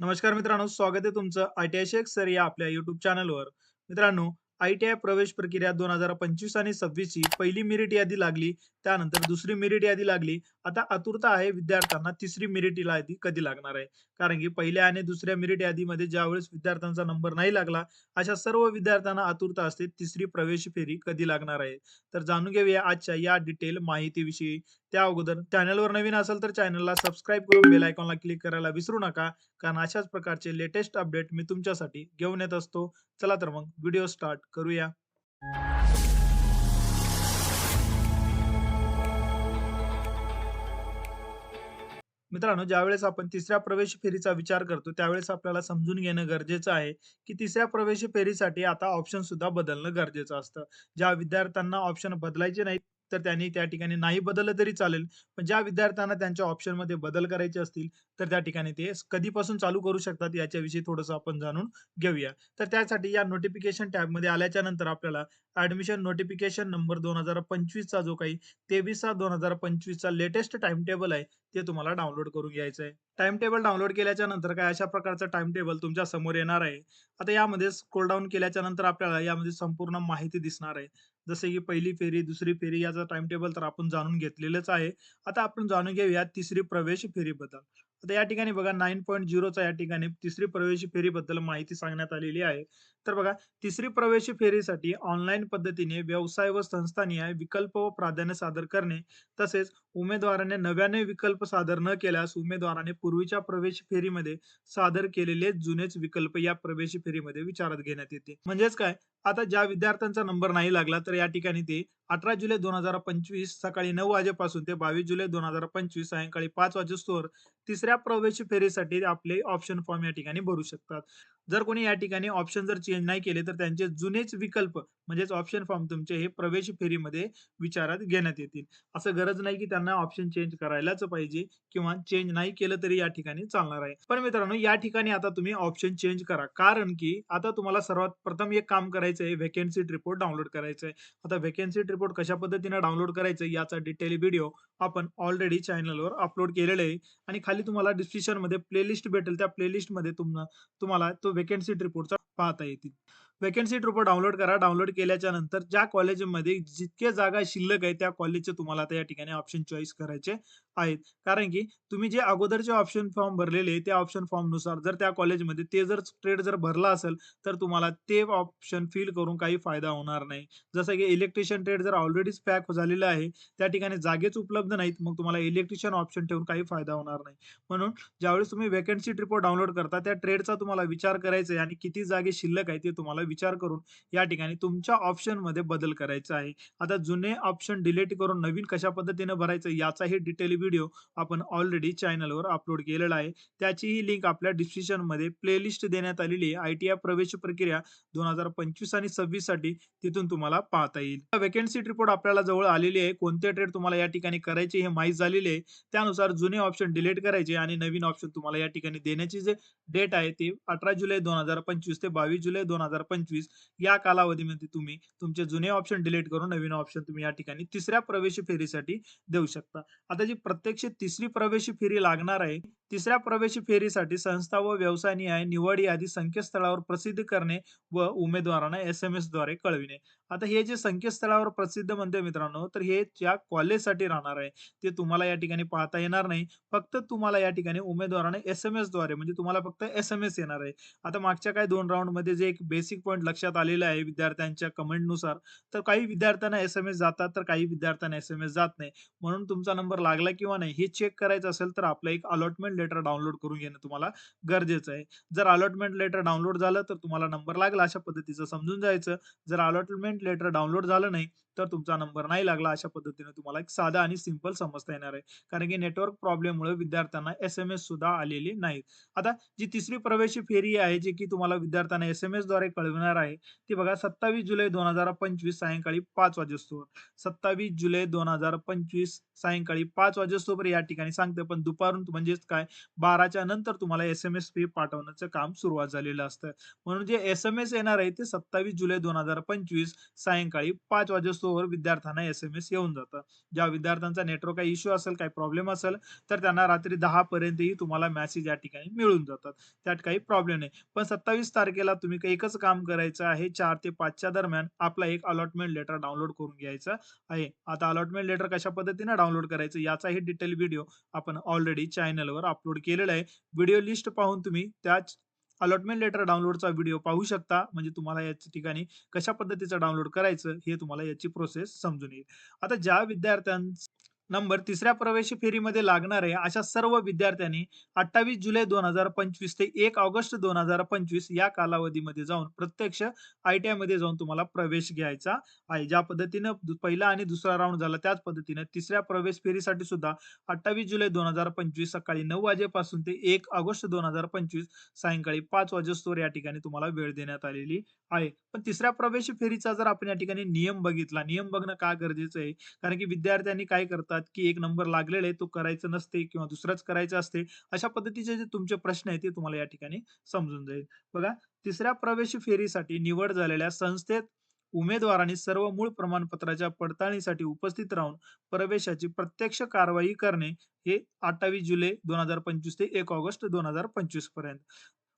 नमस्कार मित्रांनो, स्वागत आहे तुमचं आय-टी-आय शेख सर या आपल्या युट्यूब चॅनलवर. मित्रांनो, आय-टी-आय प्रवेश प्रक्रिया 2025 आणि 26 ची पहिली मेरिट यादी लागली. त्यानंतर दुसरी मेरिट यादी लागली. आता आतुरता आहे विद्यार्थ्यांना तिसरी मेरिट यादी कधी लागणार आहे. कारण की पहिल्या आणि दुसऱ्या मेरिट यादीमध्ये ज्यावेळेस विद्यार्थ्यांचा नंबर नाही लागला, अशा सर्व विद्यार्थ्यांना आतुरता असते तिसरी प्रवेश फेरी कधी लागणार आहे. तर जाणून घेऊया आजच्या या डिटेल माहितीविषयी. त्या अगोदर चॅनलवर नवीन असाल तर चॅनलला सबस्क्राईब करून बेल आयकॉनला क्लिक करायला विसरू नका. कारण अशाच प्रकारचे लेटेस्ट अपडेट मी तुमच्यासाठी घेऊन येत असतो. चला तर मग व्हिडिओ स्टार्ट करूया. मित्रांनो, ज्यावेळेस आपण तिसऱ्या प्रवेश फेरीचा विचार करतो, त्यावेळेस आपल्याला समजून घेणं गरजेचं आहे, की तिसऱ्या प्रवेश फेरीसाठी आता ऑप्शन सुद्धा बदलणं गरजेचं असतं. ज्या विद्यार्थ्यांना ऑप्शन बदलायचे नाहीत, तर त्यांनी त्या ठिकाणी नाही बदललं तरी चालेल. पण ज्या विद्यार्थ्यांना त्यांच्या ऑप्शनमध्ये बदल करायचे असतील, तर त्या ठिकाणी ते कधीपासून चालू करू शकतात याच्याविषयी थोडंसं आपण जाणून घेऊया. तर त्यासाठी या नोटिफिकेशन टॅबमध्ये आल्याच्यानंतर आपल्याला ॲडमिशन नोटिफिकेशन नंबर दोन हजार पंचवीसचा जो काही तेवीस सात दोन हजार पंचवीसचा लेटेस्ट टाइम टेबल आहे, ते तुम्हाला डाउनलोड करून घ्यायचं आहे. टाइम टेबल डाउनलोड केल्याच्यानंतर काय अशा प्रकारचं टाइम टेबल तुमच्यासमोर येणार आहे. आता यामध्ये स्क्रोल डाऊन केल्याच्यानंतर आपल्याला यामध्ये संपूर्ण माहिती दिसणार आहे. जसे की पहिली फेरी, दुसरी फेरी याचा टाइम टेबल तर आपण जाणून घेतलेलंच आहे. आता आपण जाणून घेऊया तिसरी प्रवेश फेरीबद्दल. आता या ठिकाणी बघा नाईन पॉईंट झिरोचा या ठिकाणी तिसरी प्रवेश फेरीबद्दल माहिती सांगण्यात आलेली आहे. तर बघा तिसरी प्रवेश फेरीसाठी ऑनलाईन पद्धतीने व्यवसाय व संस्थानीय विकल्प व प्राधान्य सादर करणे, तसेच उमेदवाराने नव्याने विकल्प सादर न केल्यास उमेदवाराने पूर्वीच्या प्रवेश फेरीमध्ये सादर केलेले जुनेच विकल्प या प्रवेश फेरीमध्ये विचारात घेण्यात येते. म्हणजेच काय, आता ज्या विद्यार्थ्यांचा नंबर नाही लागला, तर या ठिकाणी ते 18 जुलै 2025 सकाळी नऊ वाजेपासून ते 22 जुलै 2025 सायंकाळी पाच वाजेस्तोवर तिसऱ्या प्रवेश फेरीसाठी आपले ऑप्शन फॉर्म या ठिकाणी भरू शकतात. जर कोणी या ठिकाणी ऑप्शन जर चेंज नाही केले, तर त्यांचे जुनेच विकल्प म्हणजेच ऑप्शन फॉर्म तुमचे हे प्रवेश फेरीमध्ये विचारात घेण्यात येतील. असं गरज नाही की त्यांना ऑप्शन चेंज करायलाच पाहिजे किंवा चेंज नाही केलं तरी या ठिकाणी चालणार आहे. पण मित्रांनो, या ठिकाणी आता तुम्ही ऑप्शन चेंज करा. कारण की आता तुम्हाला सर्वात प्रथम एक काम करायचं आहे, व्हॅकन्सी रिपोर्ट डाउनलोड करायचं आहे. आता व्हॅकन्सी रिपोर्ट कशा पद्धतीने डाउनलोड करायचं याचा डिटेल व्हिडिओ आपण ऑलरेडी चॅनलवर अपलोड केलेला आहे आणि खाली तुम्हाला डिस्क्रिप्शनमध्ये प्लेलिस्ट भेटेल. त्या प्लेलिस्टमध्ये तुम्हाला तो व्हॅकन्सी रिपोर्टचा पाहता येतील. वेकन्सी रिपोर्ट डाउनलोड करा. डाउनलोड केल्याच्यानंतर ज्या कॉलेजमध्ये जितके जागा शिल्लक आहे त्या कॉलेजचे तुम्हाला आता या ठिकाणी ऑप्शन चॉईस करायचे आहेत. कारण की तुम्ही जे अगोदरचे ऑप्शन फॉर्म भरलेले आहे, त्या ऑप्शन फॉर्मनुसार जर त्या कॉलेजमध्ये ते जर ट्रेड जर भरला असेल, तर तुम्हाला ते ऑप्शन फिल करून काही फायदा होणार नाही. जसं की इलेक्ट्रिशियन ट्रेड जर ऑलरेडीच पॅक झालेलं आहे, त्या ठिकाणी जागेच उपलब्ध नाहीत, मग तुम्हाला इलेक्ट्रिशियन ऑप्शन ठेवून काही फायदा होणार नाही. म्हणून ज्यावेळेस तुम्ही वेकन्सी ट्रिपो डाउनलोड करता, त्या ट्रेडचा तुम्हाला विचार करायचा आहे आणि किती जागे शिल्लक आहे ते तुम्हाला विचार करून या ठिकाणी तुमच्या ऑप्शनमध्ये बदल करायचा आहे. आता जुने ऑप्शन डिलीट करून नवीन कशा पद्धतीने भरायचं याचाही डिटेल व्हिडिओ आपण ऑलरेडी चॅनलवर अपलोड केलेला आहे. त्याचीही लिंक आपल्या डिस्क्रिप्शनमध्ये प्लेलिस्ट देण्यात आलेली आहे. आय-टी-आय प्रवेश प्रक्रिया 2025 आणि 26 साठी तिथून तुम्हाला पाहता येईल. वेकेन्सी रिपोर्ट आपल्याला जवळ आलेली आहे. कोणते ट्रेड तुम्हाला या ठिकाणी करायचे हे माहीत झालेले आहे. त्यानुसार जुने ऑप्शन डिलीट करायचे आणि नवीन ऑप्शन तुम्हाला या ठिकाणी देण्याची जे डेट आहे, ती 18 जुलै 2025 ते 22 जुलै दोन हजार पंचवीस पंचवीस या कालावधीमध्ये तुम्ही तुमचे जुने ऑप्शन डिलीट करून नवीन ऑप्शन तुम्ही या ठिकाणी तिसऱ्या प्रवेश फेरीसाठी देऊ शकता. आता जी प्रत्यक्ष तिसरी प्रवेश फेरी लागणार आहे, तिसऱ्या प्रवेश फेरीसाठी संस्था व व्यवसायनिहाय निवड यादी संकेतस्थळावर प्रसिद्ध करणे व उमेदवारांना एस-एम-एसद्वारे कळविणे. आता हे जे संकेतस्थळावर प्रसिद्ध म्हणते मित्रांनो, तर हे ज्या कॉलेजसाठी राहणार आहे, ते तुम्हाला या ठिकाणी पाहता येणार नाही. फक्त तुम्हाला या ठिकाणी उमेदवाराने एस-एम-एसद्वारे म्हणजे तुम्हाला फक्त एस-एम-एस येणार आहे. आता मागच्या काही दोन राऊंडमध्ये जे एक बेसिक पॉईंट लक्षात आलेलं आहे विद्यार्थ्यांच्या कमेंटनुसार, तर काही विद्यार्थ्यांना एस-एम-एस जातात, तर काही विद्यार्थ्यांना एस-एम-एस जात नाही. म्हणून तुमचा नंबर लागला किंवा नाही हे चेक करायचं असेल, तर आपलं एक अलॉटमेंट लेटर डाउनलोड करून घेणं तुम्हाला गरजेचं आहे. जर अलॉटमेंट लेटर डाउनलोड झालं, तर तुम्हाला नंबर लागला अशा पद्धतीचं समजून जायचं. जर अलॉटमेंट लेटर डाउनलोड झालं नाही, तर तुमचा नंबर नाही लागला अशा पद्धतीने तुम्हाला एक साधा आणि सिंपल समजता येणार आहे. कारण की नेटवर्क प्रॉब्लेममुळे विद्यार्थ्यांना एस-एम-एस सुद्धा आलेली नाहीत. आता जी तिसरी प्रवेश फेरी आहे, जी की तुम्हाला विद्यार्थ्यांना एस-एम-एसद्वारे कळविणार आहे, ती बघा 27 जुलै 2025 सायंकाळी पाच वाजेस्तोवर. 27 जुलै 2025 सायंकाळी पाच वाजेस्तोवर या ठिकाणी सांगते, पण दुपारून म्हणजेच काय 12च्या नंतर तुम्हाला एस-एम-एस फी पाठवण्याचं काम सुरुवात झालेलं असतं. म्हणून जे एस-एम-एस येणार आहे, ते 27 जुलै 2025 सायंकाळी पाच वाजेस्तोवर तोवर विद्यार्थ्यांना एस-एम-एस येऊन जातं ज्या विद्यार्थ्यांचा नेटवर्क काही इश्यू असेल, काही प्रॉब्लेम असेल, तर त्यांना रात्री दहा पर्यंतही तुम्हाला मेसेज या ठिकाणी मिळून जातात. त्यात काही प्रॉब्लेम नाही. पण 27 तारखेला तुम्ही एकच काम करायचं आहे चार ते पाचच्या दरम्यान आपला एक अलॉटमेंट लेटर डाउनलोड करून घ्यायचं आहे. आता अलॉटमेंट लेटर कशा पद्धतीने डाउनलोड करायचं याचाही डिटेल व्हिडिओ आपण ऑलरेडी चॅनलवर अपलोड केलेला आहे. व्हिडिओ लिस्ट पाहून तुम्ही त्याच अलॉटमेंट लेटर डाउनलोडचा व्हिडिओ पाहू शकता. म्हणजे तुम्हाला या ठिकाणी कशा पद्धतीचं डाउनलोड करायचं हे तुम्हाला याची प्रोसेस समजून येईल. आता ज्या विद्यार्थ्यां नंबर तिसऱ्या प्रवेश फेरीमध्ये लागणार आहे, अशा सर्व विद्यार्थ्यांनी 28 जुलै 2025 ते एक ऑगस्ट 2025 या कालावधीमध्ये जाऊन प्रत्यक्ष आय-टी-आयमध्ये जाऊन तुम्हाला प्रवेश घ्यायचा आहे. ज्या पद्धतीनं पहिला आणि दुसरा राऊंड झाला त्याच पद्धतीनं तिसऱ्या प्रवेश फेरीसाठी सुद्धा 28 जुलै 2025 सकाळी नऊ वाजेपासून ते एक ऑगस्ट 2025 सायंकाळी पाच वाजेस्तोवर या ठिकाणी तुम्हाला वेळ देण्यात आलेली आहे. पण तिसऱ्या प्रवेश फेरीचा जर आपण या ठिकाणी नियम बघितला, नियम बघणं का गरजेचं आहे? कारण की विद्यार्थ्यांनी काय करतात, की एक नंबर लागलेला आहे, तो करायचा नसते किंवा दुसराच करायचं असते. अशा पद्धतीचे जे तुमचे प्रश्न आहेत ते तुम्हाला या ठिकाणी समजून जाईल. बघा, तिसऱ्या प्रवेश फेरीसाठी निवड झालेल्या संस्थेत उमेदवारांनी सर्व मूळ प्रमाणपत्राच्या पडताळणीसाठी उपस्थित राहून प्रवेशाची प्रत्यक्ष कारवाई करणे हे 28 जुलै 2025 ते एक ऑगस्ट 2025 पर्यंत.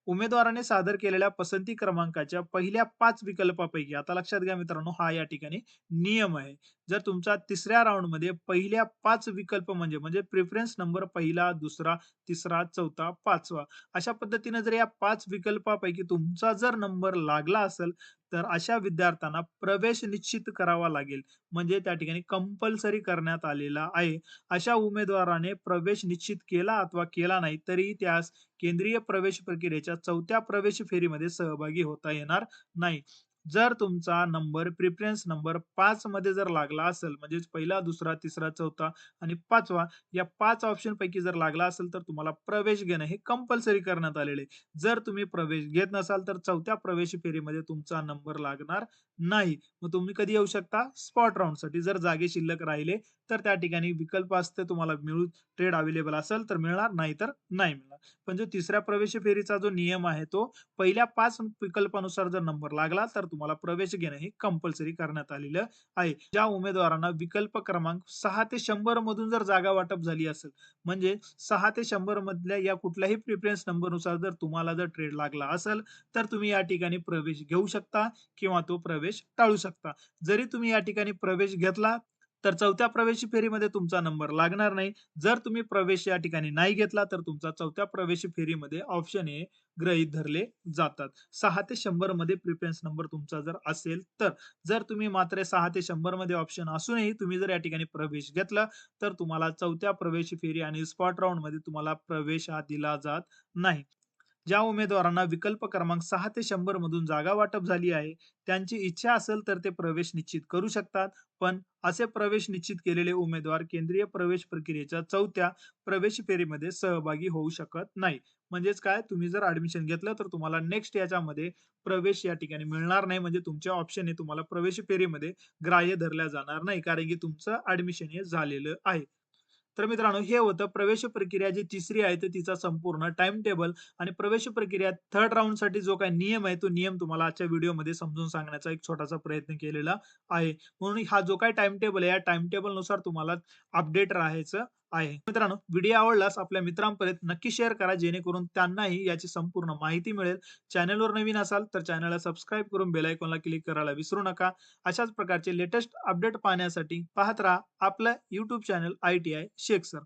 उमेदवाराने सादर केलेल्या पसंती क्रमांकाच्या पहिल्या पाच विकल्पापैकी आता लक्षात घ्या मित्रांनो, हा या ठिकाणी नियम आहे. जर तुमचा तिसऱ्या राऊंडमध्ये पहिल्या पाच विकल्प म्हणजे म्हणजे प्रेफरन्स नंबर पहिला, दुसरा, तिसरा, चौथा, पाचवा अशा पद्धतीने जर या पाच विकल्पापैकी तुमचा जर नंबर लागला असेल, तर अशा विद्यार्थ्यांना प्रवेश निश्चित करावा लागेल. म्हणजे त्या ठिकाणी कंपल्सरी करण्यात आलेला आहे. अशा उमेदवाराने प्रवेश निश्चित केला अथवा केला नाही, तरी त्यास केंद्रीय प्रवेश प्रक्रियेच्या चौथ्या प्रवेश फेरीमध्ये सहभागी होता येणार नाही. जर तुमचा नंबर प्रिफरन्स नंबर पाच मध्ये जर लागला असेल, म्हणजेच पहिला, दुसरा, तिसरा, चौथा आणि पाचवा या 5 ऑप्शनपैकी जर लागला असेल, तर तुम्हाला प्रवेश घेणं हे कंपल्सरी करण्यात आलेले जर तुम्ही प्रवेश घेत नसाल, तर चौथ्या प्रवेश फेरीमध्ये तुमचा नंबर लागणार नाही. मग तुम्ही कधी येऊ शकता? स्पॉट राऊंडसाठी जर जागे शिल्लक राहिले, तर त्या ठिकाणी विकल्प असते तुम्हाला मिळू ट्रेड अवेलेबल असेल तर मिळणार, नाही तर नाही मिळणार. पण जो तिसऱ्या प्रवेश फेरीचा जो नियम आहे, तो पहिल्या पाच विकल्पानुसार जर नंबर लागला, तर तुम्हाला प्रवेश घेणं हे कंपल्सरी करण्यात आलेलं आहे. ज्या उमेदवारांना विकल्प क्रमांक सहा ते शंभर मधून जर जागा वाटप झाली असेल, म्हणजे सहा ते शंभर मधल्या या कुठल्याही प्रिफरन्स नंबरनुसार जर तुम्हाला जर ट्रेड लागला असेल, तर तुम्ही या ठिकाणी प्रवेश घेऊ शकता किंवा तो प्रवेश टाळू शकता. जरी तुम्ही या ठिकाणी प्रवेश घेतला, तर चौथ्या प्रवेश फेरीमध्ये तुमचा नंबर लागणार नाही. जर तुम्ही प्रवेश या ठिकाणी नाही घेतला, तर तुमचा चौथ्या प्रवेश फेरीमध्ये ऑप्शन हे गृहीत धरले जातात. सहा ते शंभरमध्ये प्रिफरन्स नंबर तुमचा जर असेल तर. जर तुम्ही मात्र सहा ते शंभरमध्ये ऑप्शन असूनही तुम्ही जर या ठिकाणी प्रवेश घेतला, तर तुम्हाला चौथ्या प्रवेश फेरी आणि स्पॉट राउंडमध्ये तुम्हाला प्रवेश हा दिला जात नाही. ज्या उमेदवारांना विकल्प क्रमांक सहा ते शंभर मधून जागा वाटप झाली आहे, त्यांची इच्छा असेल तर ते प्रवेश निश्चित करू शकतात. पण असे प्रवेश निश्चित केलेले उमेदवार केंद्रीय प्रवेश प्रक्रियेच्या चौथ्या प्रवेश फेरीमध्ये सहभागी होऊ शकत नाही. म्हणजेच काय, तुम्ही जर ॲडमिशन घेतलं, तर तुम्हाला नेक्स्ट याच्यामध्ये प्रवेश या ठिकाणी मिळणार नाही. म्हणजे तुमचे ऑप्शन हे तुम्हाला प्रवेश फेरीमध्ये ग्राह्य धरल्या जाणार नाही. कारण की तुमचं ॲडमिशन हे झालेलं आहे. तर मित्रांनो, हे होतं प्रवेश प्रक्रिया जी तिसरी आहे, तर तिचा संपूर्ण टाइम टेबल आणि प्रवेश प्रक्रिया थर्ड राऊंडसाठी जो काही नियम आहे, तो नियम तुम्हाला आजच्या व्हिडिओमध्ये समजून सांगण्याचा एक छोटासा प्रयत्न केलेला आहे. म्हणून हा जो काही टाइम टेबल आहे, या टाइम टेबलनुसार तुम्हाला अपडेट राहायचं आहे. मित्रांनो, व्हिडिओ आवडल्यास आपल्या मित्रांपर्यंत नक्की शेअर करा, जेणेकरून त्यांनाही याची संपूर्ण माहिती मिळेल. चॅनलवर नवीन असाल, तर चॅनलला सबस्क्राईब करून बेल आयकॉनला क्लिक करायला विसरू नका. अशाच प्रकारचे लेटेस्ट अपडेट पाहण्यासाठी पाहत राहा आपलं YouTube channel ITI Sheikh sir.